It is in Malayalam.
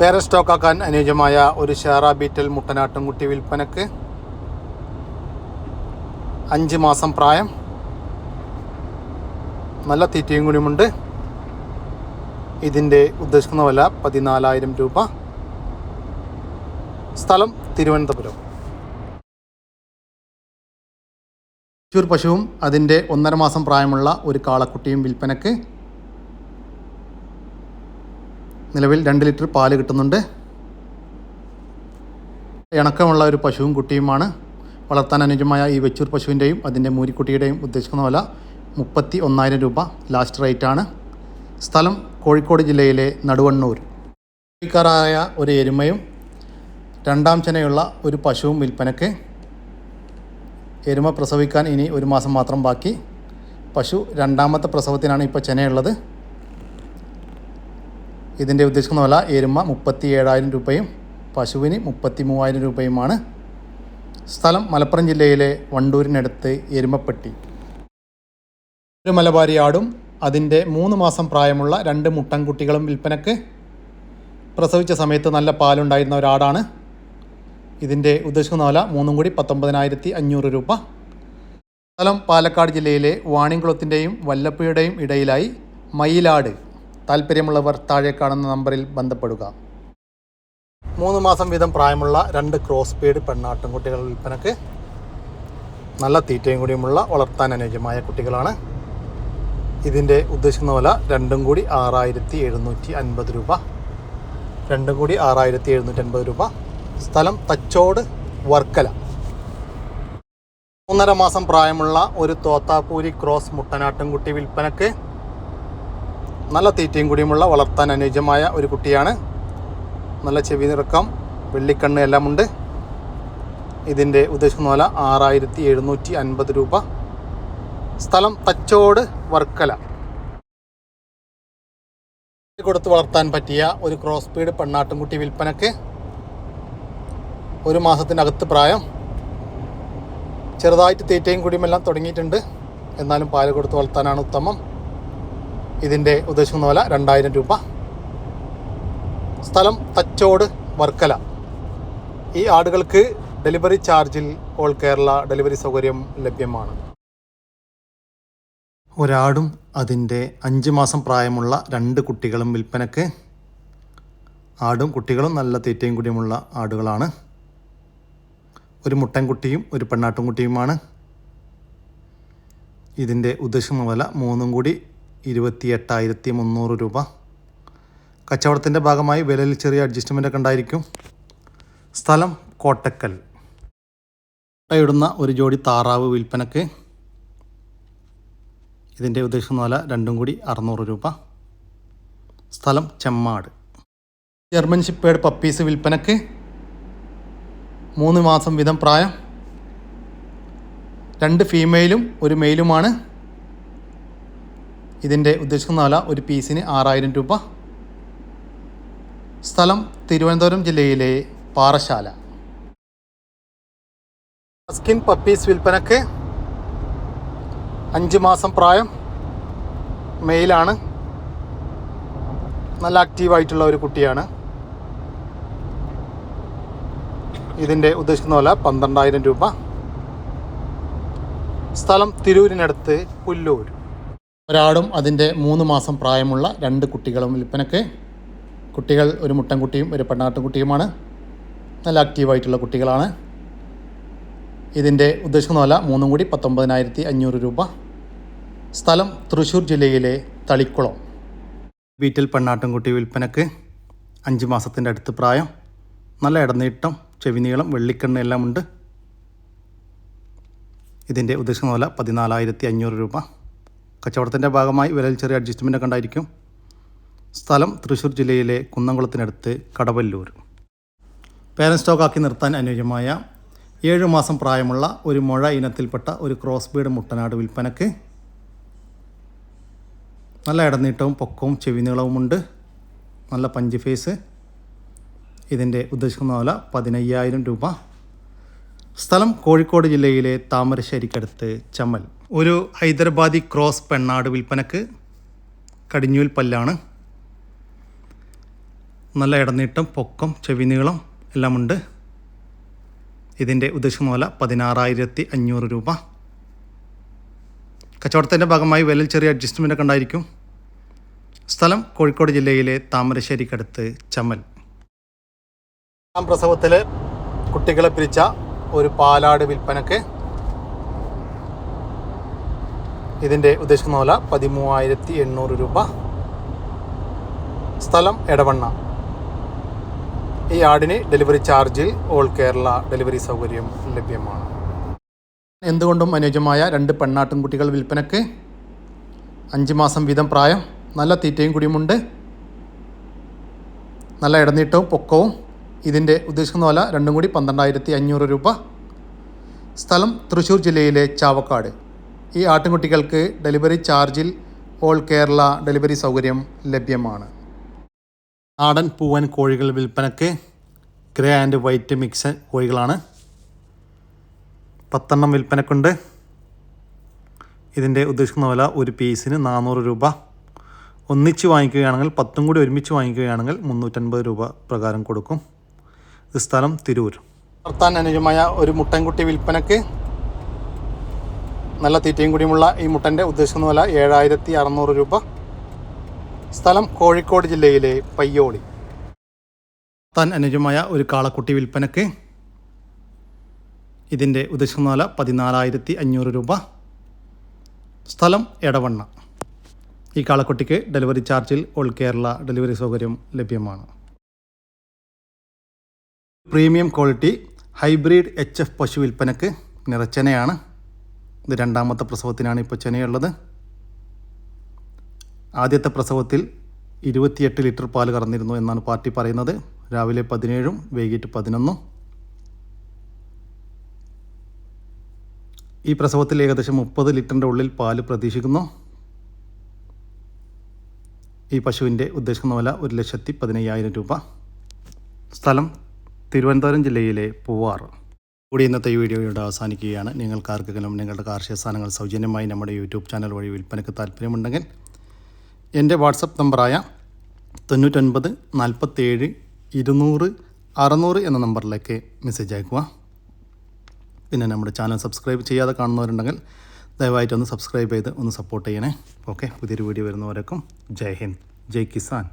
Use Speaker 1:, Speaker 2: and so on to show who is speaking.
Speaker 1: പേര സ്റ്റോക്കാക്കാൻ അനുയോജ്യമായ ഒരു ഷേറ ബീറ്റൽ മുട്ടനാട്ടുംകുട്ടി വിൽപ്പനക്ക് അഞ്ച് മാസം പ്രായം. നല്ല തീറ്റയും കൂടിയുമുണ്ട് ഇതിന്റെ ഉദ്ദേശിക്കുന്ന വില പതിനാലായിരം രൂപ. സ്ഥലം തിരുവനന്തപുരം. ചൂർ പശുവും അതിന്റെ ഒന്നര മാസം പ്രായമുള്ള ഒരു കാളക്കുട്ടിയും വിൽപ്പനക്ക് നിലവിൽ രണ്ട് ലിറ്റർ പാൽ കിട്ടുന്നുണ്ട്. ഇണക്കമുള്ള ഒരു പശുവും കുട്ടിയുമാണ്. വളർത്താൻ അനുജമായ ഈ വെച്ചൂർ പശുവിന്റെയും അതിന്റെ മൂരിക്കുട്ടിയുടെയും ഉദ്ദേശിക്കുന്ന വില മുപ്പത്തി ഒന്നായിരം രൂപ. ലാസ്റ്റ് റേറ്റ് ആണ് സ്ഥലം കോഴിക്കോട് ജില്ലയിലെ നടുവണ്ണൂർ. കുട്ടിക്കാറായ ഒരു എരുമയും രണ്ടാം ചെനയുള്ള ഒരു പശുവും വിൽപ്പനയ്ക്ക്. എരുമ പ്രസവിക്കാൻ ഇനി ഒരു മാസം മാത്രം ബാക്കി. പശു രണ്ടാമത്തെ പ്രസവത്തിനാണ് ഇപ്പോൾ ചെനയുള്ളത്. ഇതിന്റെ ഉദ്ദേശിക്കുന്ന വില എരുമ മുപ്പത്തി ഏഴായിരം രൂപയും പശുവിന് മുപ്പത്തി മൂവായിരം രൂപയുമാണ്. സ്ഥലം മലപ്പുറം ജില്ലയിലെ വണ്ടൂരിനടുത്ത് എരുമപ്പെട്ടി. ഒരു മലബാരി ആടും അതിന്റെ മൂന്ന് മാസം പ്രായമുള്ള രണ്ട് മുട്ടൻകുട്ടികളും വിൽപ്പനക്ക് പ്രസവിച്ച സമയത്ത് നല്ല പാലുണ്ടായിരുന്ന ഒരാടാണ്. ഇതിന്റെ ഉദ്ദേശിക്കുന്ന വില മൂന്നും കൂടി പത്തൊമ്പതിനായിരത്തി അഞ്ഞൂറ് രൂപ. സ്ഥലം പാലക്കാട് ജില്ലയിലെ വാണിംകുളത്തിന്റെയും വല്ലപ്പുഴയുടെയും ഇടയിലായി മയിലാട് താല്പര്യമുള്ളവർ താഴെ കാണുന്ന നമ്പറിൽ ബന്ധപ്പെടുക. മൂന്ന് മാസം വീതം പ്രായമുള്ള രണ്ട് ക്രോസ് പീഡ് പെണ്ണാട്ടുംകുട്ടികൾ വിൽപ്പനക്ക് നല്ല തീറ്റയും കൂടിയുമുള്ള വളർത്താൻ അനുയോജ്യമായ കുട്ടികളാണ്. ഇതിന്റെ ഉദ്ദേശിക്കുന്ന വില രണ്ടും കൂടി ആറായിരത്തി എഴുന്നൂറ്റി അൻപത് രൂപ. രണ്ടും കൂടി ആറായിരത്തി എഴുന്നൂറ്റി അൻപത് രൂപ. സ്ഥലം തച്ചോട് വർക്കല. മൂന്നര മാസം പ്രായമുള്ള ഒരു തോത്താപ്പൂരി ക്രോസ് മുട്ടനാട്ടുംകുട്ടി വിൽപ്പനക്ക് നല്ല തീറ്റയും കൂടിയുമുള്ള വളർത്താൻ അനുയോജ്യമായ ഒരു കുട്ടിയാണ്. നല്ല ചെവി നിറക്കം വെള്ളിക്കണ്ണ് എല്ലാമുണ്ട് ഇതിന്റെ ഉദ്ദേശിക്കുന്ന വില ആറായിരത്തി എഴുന്നൂറ്റി അൻപത് രൂപ. സ്ഥലം തച്ചോട് വർക്കല. കൊടുത്ത് വളർത്താൻ പറ്റിയ ഒരു ക്രോസ് പീഡ് പെണ്ണാട്ടുംകുട്ടി വിൽപ്പനക്ക് ഒരു മാസത്തിനകത്ത് പ്രായം. ചെറുതായിട്ട് തീറ്റയും കുടിയുമെല്ലാം തുടങ്ങിയിട്ടുണ്ട്. എന്നാലും പാൽ കൊടുത്ത് വളർത്താനാണ് ഉത്തമം. ഇതിന്റെ ഉദ്ദേശിക്കുന്ന വില രണ്ടായിരം രൂപ. സ്ഥലം തച്ചോട് വർക്കല. ഈ ആടുകൾക്ക് ഡെലിവറി ചാർജിൽ ഓൾ കേരള ഡെലിവറി സൗകര്യം ലഭ്യമാണ്. ഒരാടും അതിന്റെ അഞ്ച് മാസം പ്രായമുള്ള രണ്ട് കുട്ടികളും വിൽപ്പനക്ക്. ആടും കുട്ടികളും നല്ല തീറ്റയും കൂടിയുമുള്ള ആടുകളാണ്. ഒരു മുട്ടൻകുട്ടിയും ഒരു പെണ്ണാട്ടുംകുട്ടിയുമാണ്. ഇതിന്റെ ഉദ്ദേശിക്കുന്ന വില മൂന്നും കൂടി ഇരുപത്തി എട്ടായിരത്തി മുന്നൂറ് രൂപ. കച്ചവടത്തിന്റെ ഭാഗമായി വിലയിൽ ചെറിയ അഡ്ജസ്റ്റ്മെന്റ് ഒക്കെ ഉണ്ടായിരിക്കും. സ്ഥലം കോട്ടക്കൽ. ഇടുന്ന ഒരു ജോഡി താറാവ് വിൽപ്പനക്ക് ഇതിന്റെ ഉദ്ദേശിക്കുന്ന വില രണ്ടും കൂടി അറുന്നൂറ് രൂപ. സ്ഥലം ചെമ്മാട്. ജർമ്മൻ ഷിപ്പേഡ് പപ്പീസ് വിൽപ്പനക്ക് മൂന്ന് മാസം വീതം പ്രായം. രണ്ട് ഫീമെയിലും ഒരു മെയിലുമാണ് ഇതിന്റെ ഉദ്ദേശിക്കുന്ന വില ഒരു പീസിന് ആറായിരം രൂപ. സ്ഥലം തിരുവനന്തപുരം ജില്ലയിലെ പാറശാല സ്കിൻ പപ്പീസ് വിൽപ്പനക്ക് അഞ്ച് മാസം പ്രായം. മെയിലാണ്. നല്ല ആക്റ്റീവായിട്ടുള്ള ഒരു കുട്ടിയാണ്. ഇതിന്റെ ഉദ്ദേശിക്കുന്ന പോലെ പന്ത്രണ്ടായിരം രൂപ. സ്ഥലം തിരൂരിനടുത്ത് പുല്ലൂർ. ഒരാടും അതിന്റെ മൂന്ന് മാസം പ്രായമുള്ള രണ്ട് കുട്ടികളും വിൽപ്പനക്ക് കുട്ടികൾ ഒരു മുട്ടൻകുട്ടിയും ഒരു പെണ്ണാട്ടുംകുട്ടിയുമാണ്. നല്ല ആക്റ്റീവായിട്ടുള്ള കുട്ടികളാണ്. ഇതിന്റെ ഉദ്ദേശിക്കുന്ന വില മൂന്നും കൂടി പത്തൊമ്പതിനായിരത്തി അഞ്ഞൂറ് രൂപ. സ്ഥലം തൃശ്ശൂർ ജില്ലയിലെ തളിക്കുളം. വീട്ടിൽ പെണ്ണാട്ടുംകുട്ടി വിൽപ്പനക്ക് അഞ്ച് മാസത്തിന്റെ അടുത്ത് പ്രായം. നല്ല ഇടനീട്ടം ചെവിനീളം വെള്ളിക്കണ്ണ് എല്ലാം ഉണ്ട് ഇതിന്റെ ഉദ്ദേശിക്കുന്ന വില പതിനാലായിരത്തി അഞ്ഞൂറ് രൂപ. കച്ചവടത്തിന്റെ ഭാഗമായി വിലയിൽ ചെറിയ അഡ്ജസ്റ്റ്മെന്റ് കണ്ടായിരിക്കും. സ്ഥലം തൃശ്ശൂർ ജില്ലയിലെ കുന്നംകുളത്തിനടുത്ത് കടവല്ലൂർ. പേരൻ സ്റ്റോക്കാക്കി നിർത്താൻ അനുയോജ്യമായ ഏഴ് മാസം പ്രായമുള്ള ഒരു മുഴ ഇനത്തിൽപ്പെട്ട ഒരു ക്രോസ് ബീഡ് മുട്ടനാട് വിൽപ്പനക്ക് നല്ല ഇടനീട്ടവും പൊക്കവും ചെവി നീളവുമുണ്ട് നല്ല പഞ്ച് ഫേസ് ഇതിന്റെ ഉദ്ദേശിക്കുന്ന വില പതിനയ്യായിരം രൂപ. സ്ഥലം കോഴിക്കോട് ജില്ലയിലെ താമരശ്ശേരിക്കടുത്ത് ചമ്മൽ. ഒരു ഹൈദരാബാദി ക്രോസ് പെണ്ണാട് വിൽപ്പനക്ക് കടിഞ്ഞൂൽ പല്ലാണ്. നല്ല ഇടനീട്ടം പൊക്കം ചെവി നീളം എല്ലാമുണ്ട്. ഇതിന്റെ ഉദ്ദേശിക്കുന്ന വില പതിനാറായിരത്തി അഞ്ഞൂറ് രൂപ. കച്ചവടത്തിന്റെ ഭാഗമായി വിലയിൽ ചെറിയ അഡ്ജസ്റ്റ്മെന്റ് ഒക്കെ ഉണ്ടായിരിക്കും. സ്ഥലം കോഴിക്കോട് ജില്ലയിലെ താമരശ്ശേരിക്കടുത്ത് ചമ്മൽ. പ്രസവത്തിൽ കുട്ടികളെ പിരിച്ച ഒരു പാലാട് വിൽപ്പനക്ക് ഇതിന്റെ ഉദ്ദേശിക്കുന്ന വില പതിമൂവായിരത്തി എണ്ണൂറ് രൂപ. സ്ഥലം എടവണ്ണ. ഈ ആടിന് ഡെലിവറി ചാർജിൽ ഓൾ കേരള ഡെലിവറി സൗകര്യം ലഭ്യമാണ്. എന്തുകൊണ്ടും അനുയോജ്യമായ രണ്ട് പെണ്ണാട്ടിൻകുട്ടികൾ വിൽപ്പനക്ക് അഞ്ച് മാസം വീതം പ്രായം നല്ല തീറ്റയും കുടിയുമുണ്ട്. നല്ല ഇടനീട്ടവും പൊക്കവും ഇതിന്റെ ഉദ്ദേശിക്കുന്ന വില രണ്ടും കൂടി പന്ത്രണ്ടായിരത്തി അഞ്ഞൂറ് രൂപ. സ്ഥലം തൃശ്ശൂർ ജില്ലയിലെ ചാവക്കാട്. ഈ ആട്ടിൻകുട്ടികൾക്ക് ഡെലിവറി ചാർജിൽ ഓൾ കേരള ഡെലിവറി സൗകര്യം ലഭ്യമാണ്. നാടൻ പൂവൻ കോഴികൾ വിൽപ്പനക്ക് ഗ്രേ ആൻഡ് വൈറ്റ് മിക്സ് കോഴികളാണ്. പത്തെണ്ണം വിൽപ്പനക്കുണ്ട് ഇതിന്റെ ഉദ്ദേശിക്കുന്ന വില ഒരു പീസിന് നാനൂറ് രൂപ. ഒന്നിച്ച് വാങ്ങിക്കുകയാണെങ്കിൽ പത്തും കൂടി ഒരുമിച്ച് വാങ്ങിക്കുകയാണെങ്കിൽ മുന്നൂറ്റൻപത് രൂപ പ്രകാരം കൊടുക്കും. സ്ഥലം തിരൂർ. വളർത്താൻ അനുജമായ ഒരു മുട്ടൻകുട്ടി വിൽപ്പനക്ക് നല്ല തീറ്റയും കൂടിയുമുള്ള ഈ മുട്ടന്റെ ഉദ്ദേശിക്കുന്ന വില ഏഴായിരത്തി അറുന്നൂറ് രൂപ. സ്ഥലം കോഴിക്കോട് ജില്ലയിലെ പയ്യോളി. താൻ അനുജമായ ഒരു കാളക്കുട്ടി വിൽപ്പനക്ക് ഇതിന്റെ ഉദ്ദേശിക്കുന്ന വില പതിനാലായിരത്തി അഞ്ഞൂറ് രൂപ. സ്ഥലം എടവണ്ണ. ഈ കാളക്കുട്ടിക്ക് ഡെലിവറി ചാർജിൽ ഓൾ കേരള ഡെലിവറി സൗകര്യം ലഭ്യമാണ്. Premium quality hybrid H F പശു വിൽപ്പനക്ക് നിറച്ചനയാണ് ഇത് രണ്ടാമത്തെ പ്രസവത്തിനാണ് ഇപ്പോൾ ചെനയുള്ളത്. ആദ്യത്തെ പ്രസവത്തിൽ ഇരുപത്തിയെട്ട് ലിറ്റർ പാൽ കറന്നിരുന്നു എന്നാണ് പാർട്ടി പറയുന്നത്. രാവിലെ പതിനേഴും വൈകിട്ട് പതിനൊന്നും. ഈ പ്രസവത്തിൽ ഏകദേശം മുപ്പത് ലിറ്ററിന്റെ ഉള്ളിൽ പാൽ പ്രതീക്ഷിക്കുന്നു. ഈ പശുവിന്റെ ഉദ്ദേശിക്കുന്ന വില ഒരു ലക്ഷത്തി പതിനയ്യായിരം രൂപ. സ്ഥലം തിരുവനന്തപുരം ജില്ലയിലെ പൂവാർ. കൂടി ഇന്നത്തെ ഈ വീഡിയോ ഇവിടെ അവസാനിക്കുകയാണ്. നിങ്ങൾക്ക് ആർക്കെങ്കിലും നിങ്ങളുടെ കാർഷിക സാധനങ്ങൾ സൗജന്യമായി നമ്മുടെ യൂട്യൂബ് ചാനൽ വഴി വിൽപ്പനയ്ക്ക് താല്പര്യമുണ്ടെങ്കിൽ എന്റെ വാട്സപ്പ് നമ്പറായ തൊണ്ണൂറ്റൊൻപത് നാൽപ്പത്തേഴ് ഇരുന്നൂറ് അറുന്നൂറ് എന്ന നമ്പറിലേക്ക് മെസ്സേജ് അയക്കുക പിന്നെ നമ്മുടെ ചാനൽ സബ്സ്ക്രൈബ് ചെയ്യാതെ കാണുന്നവരുണ്ടെങ്കിൽ ദയവായിട്ടൊന്ന് സബ്സ്ക്രൈബ് ചെയ്ത് ഒന്ന് സപ്പോർട്ട് ചെയ്യണേ. ഓക്കെ പുതിയൊരു വീഡിയോ വരുന്നവരേക്കും ജയ് ഹിന്ദ് ജയ് കിസാൻ.